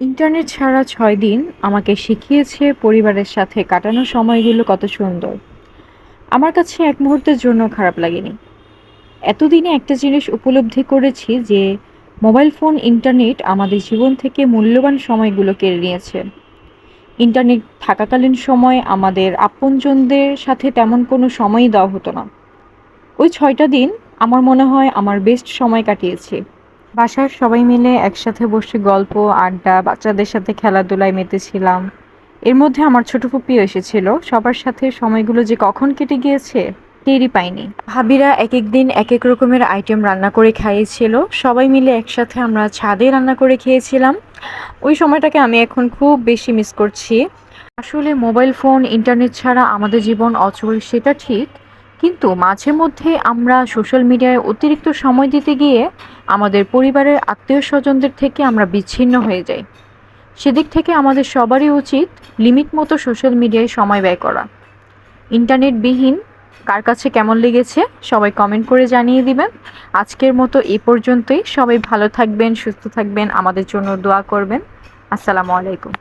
Internet ছাড়া ছয় দিন আমাকে শিখিয়েছে পরিবারের সাথে কাটানো সময়গুলো কত সুন্দর। আমার কাছে এক মুহূর্তের জন্য খারাপ লাগেনি। এতদিনে একটা জিনিস উপলব্ধি করেছি যে, মোবাইল ফোন, ইন্টারনেট আমাদের জীবন থেকে মূল্যবান সময়গুলো কেড়ে নিয়েছে। ইন্টারনেট থাকাকালীন সময় আমাদের আপনজনদের সাথে তেমন কোনো সময়ই দেওয়া হতো না। ওই ছয়টা দিন আমার মনে হয় আমার বেস্ট সময় কাটিয়েছি। বাসার সবাই মিলে একসাথে বসে গল্প, আড্ডা, বাচ্চাদের সাথে খেলাধুলায় মেতেছিলাম। এর মধ্যে আমার ছোট ফুপিও এসেছিল। সবার সাথে সময়গুলো যে কখন কেটে গিয়েছে, টেরই পাইনি। ভাবিরা এক এক দিন এক এক রকমের আইটেম রান্না করে খাইয়েছিল। সবাই মিলে একসাথে আমরা ছাদে রান্না করে খেয়েছিলাম। ওই সময়টাকে আমি এখন খুব বেশি মিস করছি। আসলে মোবাইল ফোন ইন্টারনেট ছাড়া আমাদের জীবন অচল, সেটা ঠিক। কিন্তু মাঝে মধ্যে আমরা সোশ্যাল মিডিয়ায় অতিরিক্ত সময় দিতে গিয়ে আমাদের পরিবারের আত্মীয় স্বজনদের থেকে আমরা বিচ্ছিন্ন হয়ে যাই। সেদিক থেকে আমাদের সবারই উচিত লিমিট মতো সোশ্যাল মিডিয়ায় সময় ব্যয় করা। ইন্টারনেটবিহীন, কার কাছে কেমন লেগেছে সবাই কমেন্ট করে জানিয়ে দিবেন। আজকের মতো এ পর্যন্তই। সবাই ভালো থাকবেন, সুস্থ থাকবেন। আমাদের জন্য দোয়া করবেন। আসসালামু আলাইকুম।